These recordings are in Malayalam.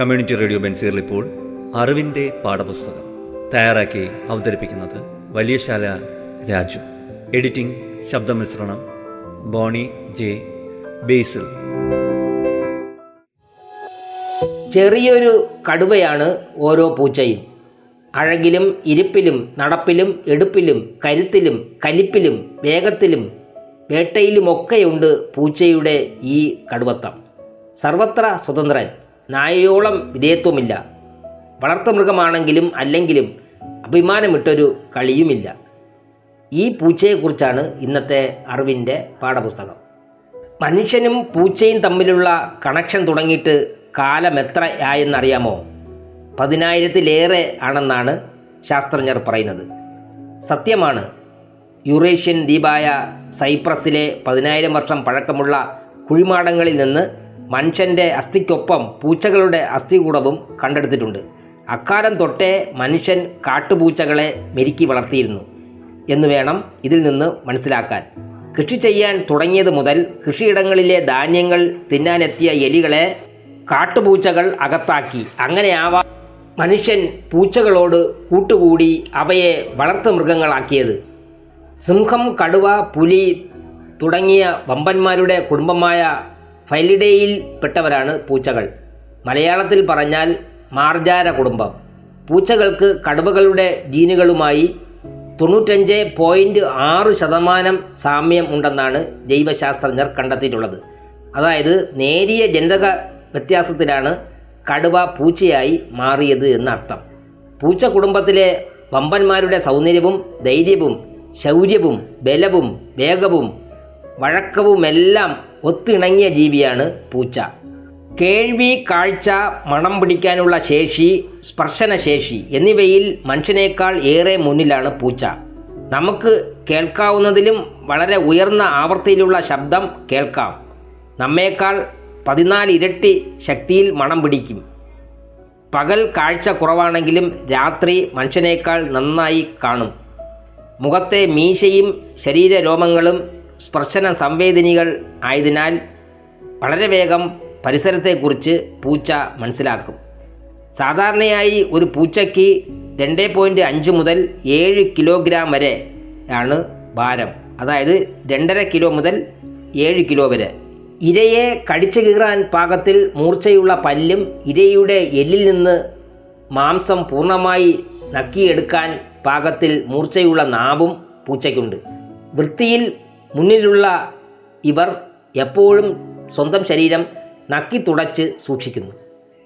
കമ്മ്യൂണിറ്റി റേഡിയോ ബെൻസീറിൽ ഇപ്പോൾ അറിവിന്റെ പാഠപുസ്തകം തയ്യാറാക്കി അവതരിപ്പിക്കുന്നത് വലിയശാല രാജു. എഡിറ്റിംഗ് ശബ്ദമിശ്രണം ബോണി ജെ ബേസിൽ. ചെറിയൊരു കടുവയാണ് ഓരോ പൂച്ചയും. അഴകിലും ഇരിപ്പിലും നടപ്പിലും എടുപ്പിലും കരുത്തിലും കലിപ്പിലും വേഗത്തിലും വേട്ടയിലുമൊക്കെയുണ്ട് പൂച്ചയുടെ ഈ കടുവത്തം. സർവത്ര സ്വതന്ത്രൻ. നായയോളം വിധേയത്വമില്ല. വളർത്തുമൃഗമാണെങ്കിലും അല്ലെങ്കിലും അഭിമാനമിട്ടൊരു കളിയുമില്ല. ഈ പൂച്ചയെക്കുറിച്ചാണ് ഇന്നത്തെ അറിവിന്റെ പാഠപുസ്തകം. മനുഷ്യനും പൂച്ചയും തമ്മിലുള്ള കണക്ഷൻ തുടങ്ങിയിട്ട് കാലം എത്ര ആയെന്നറിയാമോ? പതിനായിരത്തിലേറെ ആണെന്നാണ് ശാസ്ത്രജ്ഞർ പറയുന്നത്. സത്യമാണ് യൂറേഷ്യൻ ദ്വീപായ സൈപ്രസിലെ പതിനായിരം വർഷം പഴക്കമുള്ള കുഴിമാടങ്ങളിൽ നിന്ന് മനുഷ്യന്റെ അസ്ഥിക്കൊപ്പം പൂച്ചകളുടെ അസ്ഥികൂടവും കണ്ടെടുത്തിട്ടുണ്ട്. അക്കാലം തൊട്ടേ മനുഷ്യൻ കാട്ടുപൂച്ചകളെ മെരുക്കി വളർത്തിയിരുന്നു എന്ന് വേണം ഇതിൽ നിന്ന് മനസ്സിലാക്കാൻ. കൃഷി ചെയ്യാൻ തുടങ്ങിയത് മുതൽ കൃഷിയിടങ്ങളിലെ ധാന്യങ്ങൾ തിന്നാനെത്തിയ എലികളെ കാട്ടുപൂച്ചകൾ അകത്താക്കി അങ്ങനെയാവാം മനുഷ്യൻ പൂച്ചകളോട് കൂട്ടുകൂടി അവയെ വളർത്തു മൃഗങ്ങളാക്കിയത്. സിംഹം കടുവ പുലി തുടങ്ങിയ വമ്പന്മാരുടെ കുടുംബമായ ഫൈലിഡേയിൽ പെട്ടവരാണ് പൂച്ചകൾ. മലയാളത്തിൽ പറഞ്ഞാൽ മാർജാര കുടുംബം. പൂച്ചകൾക്ക് കടുവകളുടെ ജീനുകളുമായി തൊണ്ണൂറ്റഞ്ച് പോയിന്റ് ആറ് ശതമാനം സാമ്യം ഉണ്ടെന്നാണ് ജൈവശാസ്ത്രജ്ഞർ കണ്ടെത്തിയിട്ടുള്ളത്. അതായത് നേരിയ ജനിതക വ്യത്യാസത്തിലാണ് കടുവ പൂച്ചയായി മാറിയത് എന്നർത്ഥം. പൂച്ച കുടുംബത്തിലെ വമ്പന്മാരുടെ സൗന്ദര്യവും ധൈര്യവും ശൗര്യവും ബലവും വേഗവും വഴക്കവുമെല്ലാം ഒത്തിണങ്ങിയ ജീവിയാണ് പൂച്ച. കേൾവി കാഴ്ച മണം പിടിക്കാനുള്ള ശേഷി സ്പർശനശേഷി എന്നിവയിൽ മനുഷ്യനേക്കാൾ ഏറെ മുന്നിലാണ് പൂച്ച. നമുക്ക് കേൾക്കാവുന്നതിലും വളരെ ഉയർന്ന ആവൃത്തിയിലുള്ള ശബ്ദം കേൾക്കാം. നമ്മേക്കാൾ പതിനാല് ഇരട്ടി ശക്തിയിൽ മണം പിടിക്കും. പകൽ കാഴ്ച കുറവാണെങ്കിലും രാത്രി മനുഷ്യനേക്കാൾ നന്നായി കാണും. മുഖത്തെ മീശയും ശരീരരോമങ്ങളും സ്പർശന സംവേദിനികൾ ആയതിനാൽ വളരെ വേഗം പരിസരത്തെക്കുറിച്ച് പൂച്ച മനസ്സിലാക്കും. സാധാരണയായി ഒരു പൂച്ചയ്ക്ക് രണ്ട് പോയിന്റ് അഞ്ച് മുതൽ ഏഴ് കിലോഗ്രാം വരെ ആണ് ഭാരം. അതായത് രണ്ടര കിലോ മുതൽ ഏഴ് കിലോ വരെ. ഇരയെ കടിച്ചു കീറാൻ പാകത്തിൽ മൂർച്ചയുള്ള പല്ലും ഇരയുടെ എല്ലിൽ നിന്ന് മാംസം പൂർണമായി നക്കിയെടുക്കാൻ പാകത്തിൽ മൂർച്ചയുള്ള നാവും പൂച്ചയ്ക്കുണ്ട്. വൃത്തിയിൽ മുന്നിലുള്ള ഇവർ എപ്പോഴും സ്വന്തം ശരീരം നക്കി തുടച്ച് സൂക്ഷിക്കുന്നു.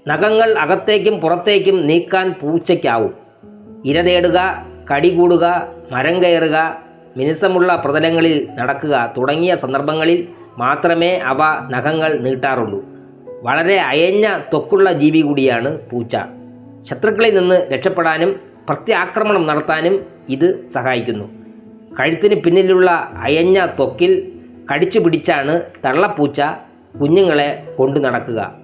നഖങ്ങൾ അകത്തേക്കും പുറത്തേക്കും നീക്കാൻ പൂച്ചയ്ക്കാവും. ഇര തേടുക കടികൂടുക മരം കയറുക മിനുസമുള്ള പ്രതലങ്ങളിൽ നടക്കുക തുടങ്ങിയ സന്ദർഭങ്ങളിൽ മാത്രമേ അവ നഖങ്ങൾ നീട്ടാറുള്ളൂ. വളരെ അയഞ്ഞ തൊക്കുള്ള ജീവി കൂടിയാണ് പൂച്ച. ശത്രുക്കളിൽ നിന്ന് രക്ഷപ്പെടാനും പ്രത്യാക്രമണം നടത്താനും ഇത് സഹായിക്കുന്നു. കഴുത്തിന് പിന്നിലുള്ള അയഞ്ഞ ത്വക്കിൽ കടിച്ചു പിടിച്ചാണ് തള്ളപ്പൂച്ച കുഞ്ഞുങ്ങളെ കൊണ്ടു നടക്കുക.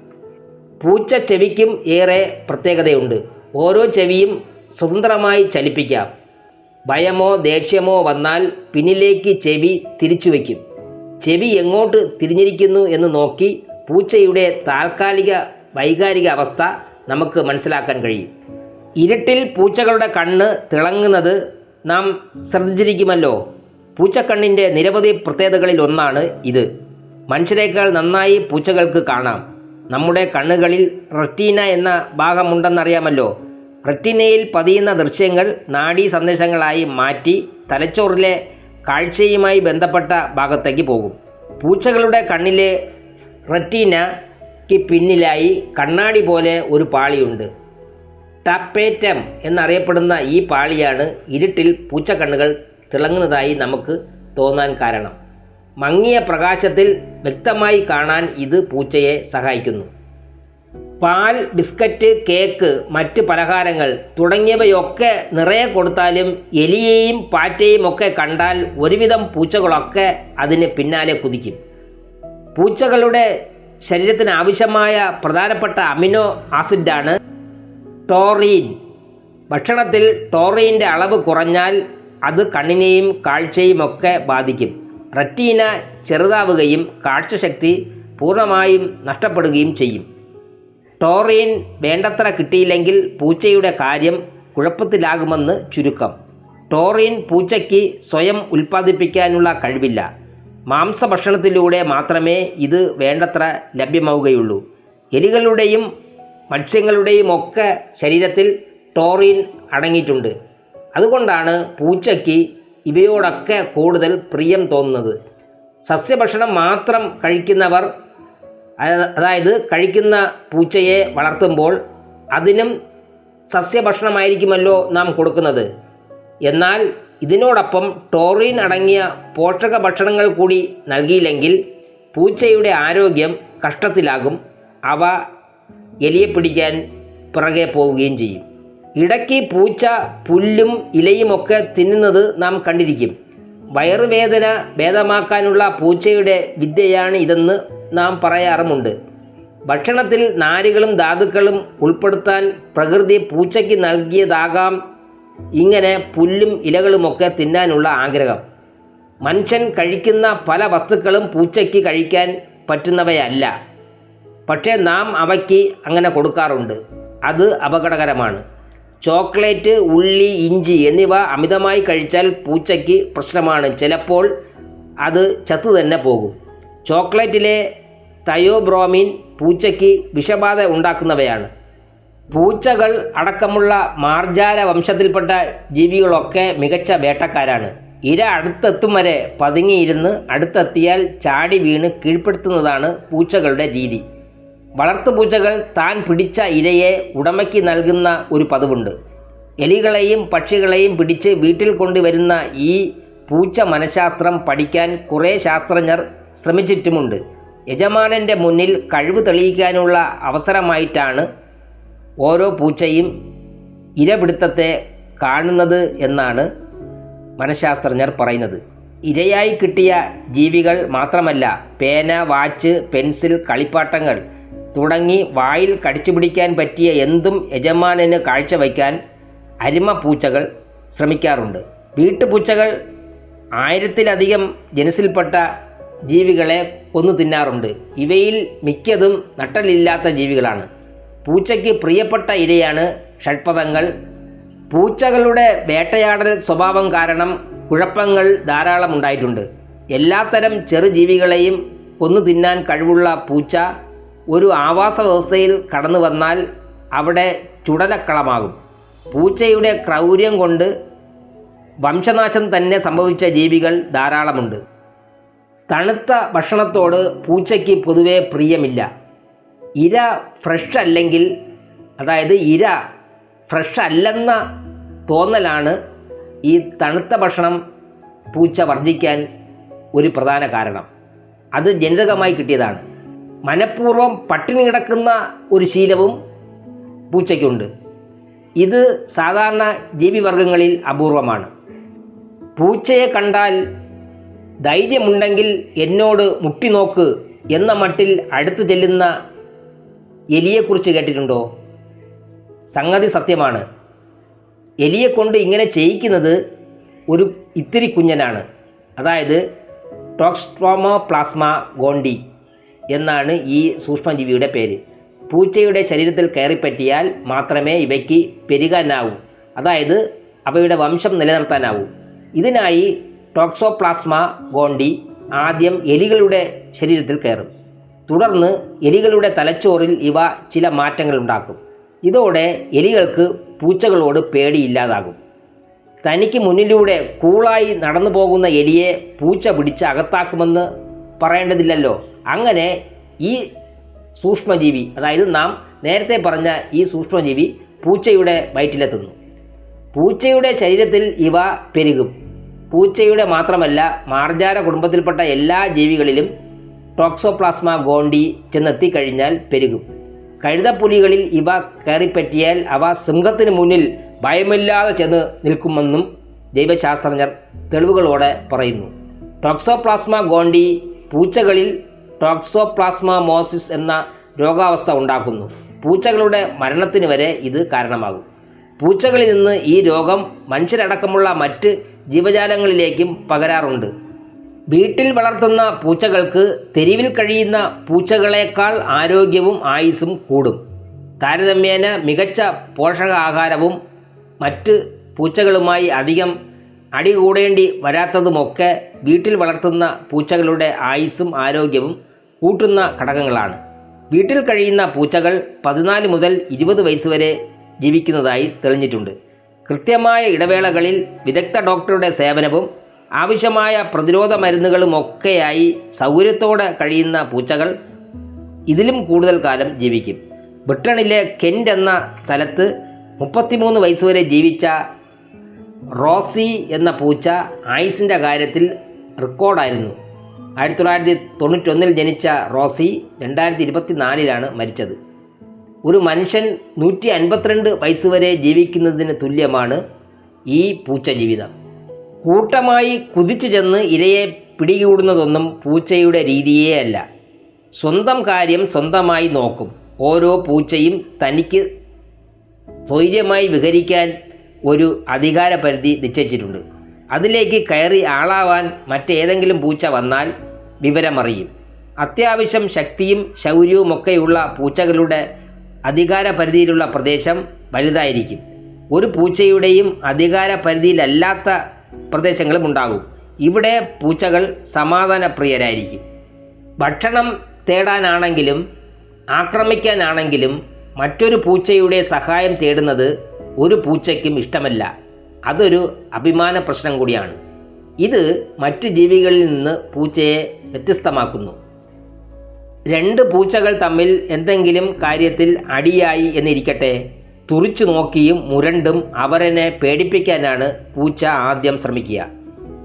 പൂച്ച ചെവിക്കും ഏറെ പ്രത്യേകതയുണ്ട്. ഓരോ ചെവിയും സ്വതന്ത്രമായി ചലിപ്പിക്കാം. ഭയമോ ദേഷ്യമോ വന്നാൽ പിന്നിലേക്ക് ചെവി തിരിച്ചു വയ്ക്കും. ചെവി എങ്ങോട്ട് തിരിഞ്ഞിരിക്കുന്നു എന്ന് നോക്കി പൂച്ചയുടെ താൽക്കാലിക വൈകാരിക അവസ്ഥ നമുക്ക് മനസ്സിലാക്കാൻ കഴിയും. ഇരുട്ടിൽ പൂച്ചകളുടെ കണ്ണ് തിളങ്ങുന്നത് നാം ശ്രദ്ധിച്ചിരിക്കുമല്ലോ. പൂച്ചക്കണ്ണിന്റെ നിരവധി പ്രത്യേകതകളിൽ ഒന്നാണ് ഇത്. മനുഷ്യരെക്കാൾ നന്നായി പൂച്ചകൾക്ക് കാണാം. നമ്മുടെ കണ്ണുകളിൽ റെറ്റീന എന്ന ഭാഗമുണ്ടെന്നറിയാമല്ലോ. റെറ്റിനയിൽ പതിയുന്ന ദൃശ്യങ്ങൾ നാഡീ സന്ദേശങ്ങളായി മാറ്റി തലച്ചോറിലെ കാഴ്ചയുമായി ബന്ധപ്പെട്ട ഭാഗത്തേക്ക് പോകും. പൂച്ചകളുടെ കണ്ണിലെ റെറ്റീനയ്ക്ക് പിന്നിലായി കണ്ണാടി പോലെ ഒരു പാളിയുണ്ട്. ടാപ്പേറ്റം എന്നറിയപ്പെടുന്ന ഈ പാളിയാണ് ഇരുട്ടിൽ പൂച്ചക്കണ്ണുകൾ തിളങ്ങുന്നതായി നമുക്ക് തോന്നാൻ കാരണം. മങ്ങിയ പ്രകാശത്തിൽ വ്യക്തമായി കാണാൻ ഇത് പൂച്ചയെ സഹായിക്കുന്നു. പാൽ ബിസ്ക്കറ്റ് കേക്ക് മറ്റ് പലഹാരങ്ങൾ തുടങ്ങിയവയൊക്കെ നിറയെ കൊടുത്താലും എലിയെയും പാറ്റയും ഒക്കെ കണ്ടാൽ ഒരുവിധം പൂച്ചകളൊക്കെ അതിന് പിന്നാലെ കുതിക്കും. പൂച്ചകളുടെ ശരീരത്തിന് ആവശ്യമായ പ്രധാനപ്പെട്ട അമിനോ ആസിഡാണ് ടോറീൻ. ഭക്ഷണത്തിൽ ടോറീന്റെ അളവ് കുറഞ്ഞാൽ അത് കണ്ണിനെയും കാഴ്ചയും ഒക്കെ ബാധിക്കും. റെറ്റീന ചെറുതാവുകയും കാഴ്ചശക്തി പൂർണമായും നഷ്ടപ്പെടുകയും ചെയ്യും. ടോറീൻ വേണ്ടത്ര കിട്ടിയില്ലെങ്കിൽ പൂച്ചയുടെ കാര്യം കുഴപ്പത്തിലാകുമെന്ന് ചുരുക്കം. ടോറീൻ പൂച്ചയ്ക്ക് സ്വയം ഉൽപ്പാദിപ്പിക്കാനുള്ള കഴിവില്ല. മാംസഭക്ഷണത്തിലൂടെ മാത്രമേ ഇത് വേണ്ടത്ര ലഭ്യമാവുകയുള്ളൂ. എലികളുടെയും മത്സ്യങ്ങളുടെയും ഒക്കെ ശരീരത്തിൽ ടോറിൻ അടങ്ങിയിട്ടുണ്ട്. അതുകൊണ്ടാണ് പൂച്ചയ്ക്ക് ഇവയോടൊക്കെ കൂടുതൽ പ്രിയം തോന്നുന്നത്. സസ്യഭക്ഷണം മാത്രം കഴിക്കുന്നവർ അതായത് കഴിക്കുന്ന പൂച്ചയെ വളർത്തുമ്പോൾ അതിനും സസ്യഭക്ഷണമായിരിക്കുമല്ലോ നാം കൊടുക്കുന്നത്. എന്നാൽ ഇതിനോടൊപ്പം ടോറിൻ അടങ്ങിയ പോഷക ഭക്ഷണങ്ങൾ കൂടി നൽകിയില്ലെങ്കിൽ പൂച്ചയുടെ ആരോഗ്യം കഷ്ടത്തിലാകും. അവ എലിയെ പിടിക്കാൻ പിറകെ പോവുകയും ചെയ്യും. ഇടയ്ക്ക് പൂച്ച പുല്ലും ഇലയുമൊക്കെ തിന്നുന്നത് നാം കണ്ടിരിക്കും. വയറുവേദന ഭേദമാക്കാനുള്ള പൂച്ചയുടെ വിദ്യയാണ് ഇതെന്ന് നാം പറയാറുമുണ്ട്. ഭക്ഷണത്തിൽ നാരുകളും ധാതുക്കളും ഉൾപ്പെടുത്താൻ പ്രകൃതി പൂച്ചയ്ക്ക് നൽകിയതാകാം ഇങ്ങനെ പുല്ലും ഇലകളുമൊക്കെ തിന്നാനുള്ള ആഗ്രഹം. മനുഷ്യൻ കഴിക്കുന്ന പല വസ്തുക്കളും പൂച്ചയ്ക്ക് കഴിക്കാൻ പറ്റുന്നവയല്ല. പക്ഷേ നാം അവയ്ക്ക് അങ്ങനെ കൊടുക്കാറുണ്ട്. അത് അപകടകരമാണ്. ചോക്ലേറ്റ് ഉള്ളി ഇഞ്ചി എന്നിവ അമിതമായി കഴിച്ചാൽ പൂച്ചയ്ക്ക് പ്രശ്നമാണ്. ചിലപ്പോൾ അത് ചത്തു തന്നെ പോകും. ചോക്ലേറ്റിലെ തയോബ്രോമിൻ പൂച്ചയ്ക്ക് വിഷബാധ ഉണ്ടാക്കുന്നവയാണ്. പൂച്ചകൾ അടക്കമുള്ള മാർജാല വംശത്തിൽപ്പെട്ട ജീവികളൊക്കെ മികച്ച വേട്ടക്കാരാണ്. ഇര അടുത്തെത്തും വരെ പതുങ്ങിയിരുന്ന് അടുത്തെത്തിയാൽ ചാടി വീണ് കീഴ്പ്പെടുത്തുന്നതാണ് പൂച്ചകളുടെ രീതി. വളർത്തുപൂച്ചകൾ താൻ പിടിച്ച ഇരയെ ഉടമയ്ക്ക് നൽകുന്ന ഒരു പതിവുണ്ട്. എലികളെയും പക്ഷികളെയും പിടിച്ച് വീട്ടിൽ കൊണ്ടുവരുന്ന ഈ പൂച്ച മനഃശാസ്ത്രം പഠിക്കാൻ കുറേ ശാസ്ത്രജ്ഞർ ശ്രമിച്ചിട്ടുമുണ്ട്. യജമാനന്റെ മുന്നിൽ കഴിവ് തെളിയിക്കാനുള്ള അവസരമായിട്ടാണ് ഓരോ പൂച്ചയും ഇരപിടുത്തത്തെ കാണുന്നത് എന്നാണ് മനഃശാസ്ത്രജ്ഞർ പറയുന്നത്. ഇരയായി കിട്ടിയ ജീവികൾ മാത്രമല്ല പേന വാച്ച് പെൻസിൽ കളിപ്പാട്ടങ്ങൾ തുടങ്ങി വായിൽ കടിച്ചു പിടിക്കാൻ പറ്റിയ എന്തും യജമാനന് കാഴ്ചവയ്ക്കാൻ അരിമ പൂച്ചകൾ ശ്രമിക്കാറുണ്ട്. വീട്ടുപൂച്ചകൾ ആയിരത്തിലധികം ജനസിൽപ്പെട്ട ജീവികളെ കൊന്നു തിന്നാറുണ്ട്. ഇവയിൽ മിക്കതും നട്ടലില്ലാത്ത ജീവികളാണ്. പൂച്ചയ്ക്ക് പ്രിയപ്പെട്ട ഇരയാണ് ഷഡ്പഥങ്ങൾ പൂച്ചകളുടെ വേട്ടയാടൽ സ്വഭാവം കാരണം കുഴപ്പങ്ങൾ ധാരാളം ഉണ്ടായിട്ടുണ്ട്. എല്ലാത്തരം ചെറുജീവികളെയും കൊന്നു തിന്നാൻ കഴിവുള്ള പൂച്ച ഒരു ആവാസ വ്യവസ്ഥയിൽ കടന്നു വന്നാൽ അവിടെ ചുടലക്കളമാകും. പൂച്ചയുടെ ക്രൗര്യം കൊണ്ട് വംശനാശം തന്നെ സംഭവിച്ച ജീവികൾ ധാരാളമുണ്ട്. തണുത്ത ഭക്ഷണത്തോട് പൂച്ചയ്ക്ക് പൊതുവെ പ്രിയമില്ല. ഇര ഫ്രഷ് അല്ലെങ്കിൽ അതായത് ഇര ഫ്രഷ് അല്ലെന്ന തോന്നലാണ് ഈ തണുത്ത ഭക്ഷണം പൂച്ച വർജിക്കാൻ ഒരു പ്രധാന കാരണം. അത് ജനിതകമായി കിട്ടിയതാണ്. മനഃപൂർവം പട്ടിണി കിടക്കുന്ന ഒരു ശീലവും പൂച്ചയ്ക്കുണ്ട്. ഇത് സാധാരണ ജീവിവർഗങ്ങളിൽ അപൂർവമാണ്. പൂച്ചയെ കണ്ടാൽ ധൈര്യമുണ്ടെങ്കിൽ എന്നോട് മുട്ടിനോക്ക് എന്ന മട്ടിൽ അടുത്തു ചെല്ലുന്ന എലിയെക്കുറിച്ച് കേട്ടിട്ടുണ്ടോ? സംഗതി സത്യമാണ്. എലിയെ കൊണ്ട് ഇങ്ങനെ ചെയ്യിക്കുന്നത് ഒരു ഇത്തിരി കുഞ്ഞനാണ്. അതായത് ടോക്സ്ട്രോമോ പ്ലാസ്മ ഗോണ്ടി എന്നാണ് ഈ സൂക്ഷ്മജീവിയുടെ പേര്. പൂച്ചയുടെ ശരീരത്തിൽ കയറിപ്പറ്റിയാൽ മാത്രമേ ഇവയ്ക്ക് പെരുകാനാവൂ. അതായത് അവയുടെ വംശം നിലനിർത്താനാവൂ. ഇതിനായി ടോക്സോപ്ലാസ്മ ഗോണ്ടി ആദ്യം എലികളുടെ ശരീരത്തിൽ കയറും. തുടർന്ന് എലികളുടെ തലച്ചോറിൽ ഇവ ചില മാറ്റങ്ങൾ ഉണ്ടാക്കും. ഇതോടെ എലികൾക്ക് പൂച്ചകളോട് പേടിയില്ലാതാകും. തനിക്ക് മുന്നിലൂടെ കൂളായി നടന്നു പോകുന്ന എലിയെ പൂച്ച പിടിച്ച് അകത്താക്കുമെന്ന് പറയേണ്ടതില്ലല്ലോ. അങ്ങനെ ഈ സൂക്ഷ്മജീവി അതായത് നാം നേരത്തെ പറഞ്ഞ ഈ സൂക്ഷ്മജീവി പൂച്ചയുടെ വയറ്റിലെത്തുന്നു. പൂച്ചയുടെ ശരീരത്തിൽ ഇവ പെരുകും. പൂച്ചയുടെ മാത്രമല്ല മാർജാര കുടുംബത്തിൽപ്പെട്ട എല്ലാ ജീവികളിലും ടോക്സോപ്ലാസ്മ ഗോണ്ടി ചെന്നെത്തിക്കഴിഞ്ഞാൽ പെരുകും. കഴുതപ്പുലികളിൽ ഇവ കയറിപ്പറ്റിയാൽ അവ സിംഹത്തിന് മുന്നിൽ ഭയമില്ലാതെ ചെന്ന് നിൽക്കുമെന്നും ജൈവശാസ്ത്രജ്ഞർ തെളിവുകളോടെ പറയുന്നു. ടോക്സോപ്ലാസ്മ ഗോണ്ടി പൂച്ചകളിൽ ടോക്സോപ്ലാസ്മ മോസിസ് എന്ന രോഗാവസ്ഥ ഉണ്ടാക്കുന്നു പൂച്ചകളുടെ മരണത്തിന് വരെ ഇത് കാരണമാകും. പൂച്ചകളിൽ നിന്ന് ഈ രോഗം മനുഷ്യരടക്കമുള്ള മറ്റ് ജീവജാലങ്ങളിലേക്കും പകരാറുണ്ട്. വീട്ടിൽ വളർത്തുന്ന പൂച്ചകൾക്ക് തെരുവിൽ കഴിയുന്ന പൂച്ചകളേക്കാൾ ആരോഗ്യവും ആയുസ്സും കൂടും. താരതമ്യേന മികച്ച പോഷകാഹാരവും മറ്റ് പൂച്ചകളുമായി അധികം അടികൂടേണ്ടി വരാത്തതുമൊക്കെ വീട്ടിൽ വളർത്തുന്ന പൂച്ചകളുടെ ആയുസ്സും ആരോഗ്യവും കൂട്ടുന്ന ഘടകങ്ങളാണ്. വീട്ടിൽ കഴിയുന്ന പൂച്ചകൾ പതിനാല് മുതൽ ഇരുപത് വരെ ജീവിക്കുന്നതായി തെളിഞ്ഞിട്ടുണ്ട്. കൃത്യമായ ഇടവേളകളിൽ വിദഗ്ധ ഡോക്ടറുടെ സേവനവും ആവശ്യമായ പ്രതിരോധ മരുന്നുകളുമൊക്കെയായി സൗകര്യത്തോടെ കഴിയുന്ന പൂച്ചകൾ ഇതിലും കൂടുതൽ കാലം ജീവിക്കും. ബ്രിട്ടണിലെ കെന്റ് എന്ന സ്ഥലത്ത് മുപ്പത്തിമൂന്ന് വയസ്സുവരെ ജീവിച്ച റോസി എന്ന പൂച്ച ഐസിന്റെ കാര്യത്തിൽ റെക്കോർഡായിരുന്നു. ആയിരത്തി തൊള്ളായിരത്തി തൊണ്ണൂറ്റൊന്നിൽ ജനിച്ച റോസി രണ്ടായിരത്തി ഇരുപത്തി നാലിലാണ് മരിച്ചത്. ഒരു മനുഷ്യൻ നൂറ്റി അൻപത്തിരണ്ട് വയസ്സ് വരെ ജീവിക്കുന്നതിന് തുല്യമാണ് ഈ പൂച്ച ജീവിതം. കൂട്ടമായി കുതിച്ചു ചെന്ന് ഇരയെ പിടികൂടുന്നതൊന്നും പൂച്ചയുടെ രീതിയേ അല്ല. സ്വന്തം കാര്യം സ്വന്തമായി നോക്കും. ഓരോ പൂച്ചയും തനിക്ക് സ്വൈര്യമായി വിഹരിക്കാൻ ഒരു അധികാര പരിധി നിശ്ചയിച്ചിട്ടുണ്ട്. അതിലേക്ക് കയറി ആളാവാൻ മറ്റേതെങ്കിലും പൂച്ച വന്നാൽ വിവരമറിയും. അത്യാവശ്യം ശക്തിയും ശൗര്യവുമൊക്കെയുള്ള പൂച്ചകളുടെ അധികാര പരിധിയിലുള്ള പ്രദേശം വലുതായിരിക്കും. ഒരു പൂച്ചയുടെയും അധികാര പരിധിയിലല്ലാത്ത പ്രദേശങ്ങളും ഉണ്ടാകും. ഇവിടെ പൂച്ചകൾ സമാധാനപ്രിയരായിരിക്കും. ഭക്ഷണം തേടാനാണെങ്കിലും ആക്രമിക്കാനാണെങ്കിലും മറ്റൊരു പൂച്ചയുടെ സഹായം തേടുന്നത് ഒരു പൂച്ചയ്ക്കും ഇഷ്ടമല്ല. അതൊരു അഭിമാന പ്രശ്നം കൂടിയാണ്. ഇത് മറ്റു ജീവികളിൽ നിന്ന് പൂച്ചയെ വ്യത്യസ്തമാക്കുന്നു. രണ്ട് പൂച്ചകൾ തമ്മിൽ എന്തെങ്കിലും കാര്യത്തിൽ അടിയായി എന്നിരിക്കട്ടെ. തുറിച്ചു നോക്കിയും മുരണ്ടും അവരനെ പേടിപ്പിക്കാനാണ് പൂച്ച ആദ്യം ശ്രമിക്കുക.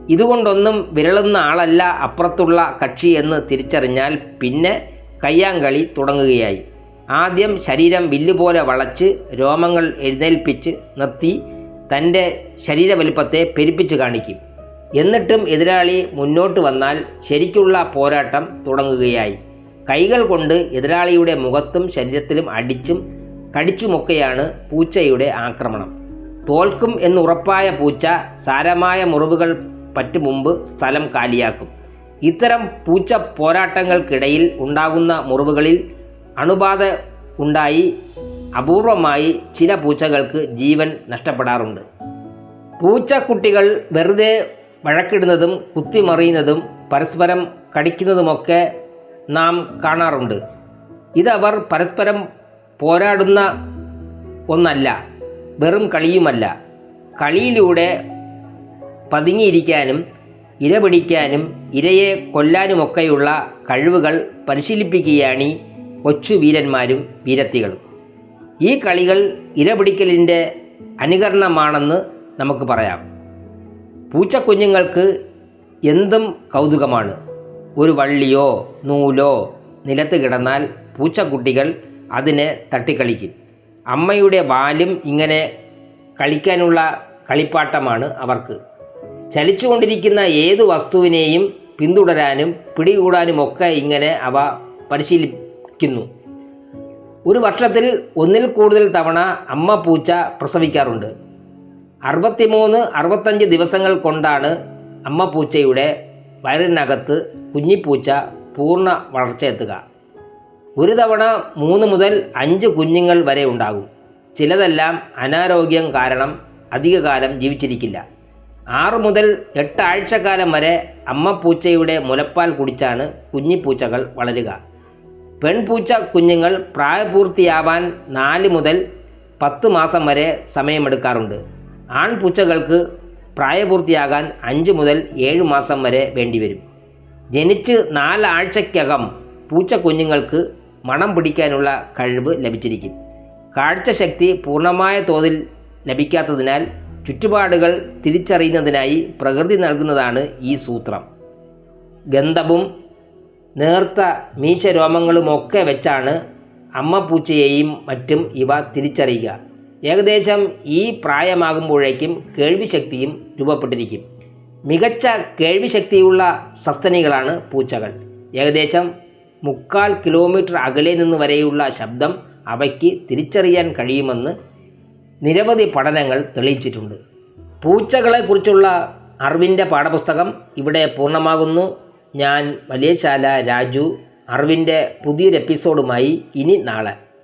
ഇതുകൊണ്ടൊന്നും വിരളുന്ന ആളല്ല അപ്പുറത്തുള്ള കക്ഷി എന്ന് തിരിച്ചറിഞ്ഞാൽ പിന്നെ കയ്യാങ്കളി തുടങ്ങുകയായി. ആദ്യം ശരീരം വില്ലുപോലെ വളച്ച് രോമങ്ങൾ എഴുന്നേൽപ്പിച്ച് നിർത്തി തന്റെ ശരീരവലുപ്പത്തെ പെരുപ്പിച്ച് കാണിക്കും. എന്നിട്ടും എതിരാളി മുന്നോട്ട് വന്നാൽ ശരിക്കുള്ള പോരാട്ടം തുടങ്ങുകയായി. കൈകൾ കൊണ്ട് എതിരാളിയുടെ മുഖത്തും ശരീരത്തിലും അടിച്ചും കടിച്ചുമൊക്കെയാണ് പൂച്ചയുടെ ആക്രമണം. തോൽക്കും എന്നുറപ്പായ പൂച്ച സാരമായ മുറിവുകൾ പറ്റും മുമ്പ് സ്ഥലം കാലിയാക്കും. ഇത്തരം പൂച്ച പോരാട്ടങ്ങൾക്കിടയിൽ ഉണ്ടാകുന്ന മുറിവുകളിൽ അണുബാധ ഉണ്ടായി. അപൂർവമായി ചില പൂച്ചകൾക്ക് ജീവൻ നഷ്ടപ്പെടാറുണ്ട്. പൂച്ചക്കുട്ടികൾ വെറുതെ വഴക്കിടുന്നതും കുത്തിമറിയുന്നതും പരസ്പരം കടിക്കുന്നതുമൊക്കെ നാം കാണാറുണ്ട്. ഇതവർ പരസ്പരം പോരാടുന്ന ഒന്നല്ല വെറും കളിയുമല്ല. കളിയിലൂടെ പതുങ്ങിയിരിക്കാനും ഇര പിടിക്കാനും ഇരയെ കൊല്ലാനുമൊക്കെയുള്ള കഴിവുകൾ പരിശീലിപ്പിക്കുകയാണ് കൊച്ചു വീരന്മാരും വീരത്തികളും. ഈ കളികൾ ഇരപിടിക്കലിന്റെ അനുകരണമാണെന്ന് നമുക്ക് പറയാം. പൂച്ചക്കുഞ്ഞുങ്ങൾക്ക് എന്തും കൗതുകമാണ്. ഒരു വള്ളിയോ നൂലോ നിലത്ത് കിടന്നാൽ പൂച്ചക്കുട്ടികൾ അതിനെ തട്ടിക്കളിക്കും. അമ്മയുടെ വാലും ഇങ്ങനെ കളിക്കാനുള്ള കളിപ്പാട്ടമാണ് അവർക്ക്. ചലിച്ചുകൊണ്ടിരിക്കുന്ന ഏതു വസ്തുവിനെയും പിന്തുടരാനും പിടികൂടാനുമൊക്കെ ഇങ്ങനെ അവ പരിശീലിക്കുന്നു ഒരു വർഷത്തിൽ ഒന്നിൽ കൂടുതൽ തവണ അമ്മ പൂച്ച പ്രസവിക്കാറുണ്ട്. അറുപത്തിമൂന്ന് അറുപത്തഞ്ച് ദിവസങ്ങൾ കൊണ്ടാണ് അമ്മ പൂച്ചയുടെ വയറിനകത്ത് കുഞ്ഞിപ്പൂച്ച പൂർണ വളർച്ചയെത്തുക ഒരു തവണ മൂന്ന് മുതൽ അഞ്ച് കുഞ്ഞുങ്ങൾ വരെ ഉണ്ടാകും. ചിലതെല്ലാം അനാരോഗ്യം കാരണം അധികകാലം ജീവിച്ചിരിക്കില്ല. ആറ് മുതൽ എട്ട് ആഴ്ചക്കാലം വരെ അമ്മ പൂച്ചയുടെ മുലപ്പാൽ കുടിച്ചാണ് കുഞ്ഞിപ്പൂച്ചകൾ വളരുക. പെൺപൂച്ച കുഞ്ഞുങ്ങൾ പ്രായപൂർത്തിയാവാൻ നാല് മുതൽ പത്ത് മാസം വരെ സമയമെടുക്കാറുണ്ട്. ആൺപൂച്ചകൾക്ക് പ്രായപൂർത്തിയാകാൻ അഞ്ച് മുതൽ ഏഴ് മാസം വരെ വേണ്ടിവരും. ജനിച്ച് നാലാഴ്ചയ്ക്കകം പൂച്ച കുഞ്ഞുങ്ങൾക്ക് മണം പിടിക്കാനുള്ള കഴിവ് ലഭിച്ചിരിക്കും. കാഴ്ചശക്തി പൂർണമായ തോതിൽ ലഭിക്കാത്തതിനാൽ ചുറ്റുപാടുകൾ തിരിച്ചറിയുന്നതിനായി പ്രകൃതി നൽകുന്നതാണ് ഈ സൂത്രം. ഗന്ധവും നേർത്ത മീശരോമങ്ങളുമൊക്കെ വെച്ചാണ് അമ്മ പൂച്ചയെയും മറ്റും ഇവ തിരിച്ചറിയുക. ഏകദേശം ഈ പ്രായമാകുമ്പോഴേക്കും കേൾവിശക്തിയും രൂപപ്പെട്ടിരിക്കും. മികച്ച കേൾവിശക്തിയുള്ള സസ്തനികളാണ് പൂച്ചകൾ. ഏകദേശം മുക്കാൽ കിലോമീറ്റർ അകലെ നിന്ന് വരെയുള്ള ശബ്ദം അവയ്ക്ക് തിരിച്ചറിയാൻ കഴിയുമെന്ന് നിരവധി പഠനങ്ങൾ തെളിയിച്ചിട്ടുണ്ട്. പൂച്ചകളെക്കുറിച്ചുള്ള അറിവിന്റെ പാഠപുസ്തകം ഇവിടെ പൂർണമാകുന്നു. ഞാൻ വലിയശാല രാജു അറിവിന്റെ പുതിയൊരു എപ്പിസോഡുമായി ഇനി നാളെ.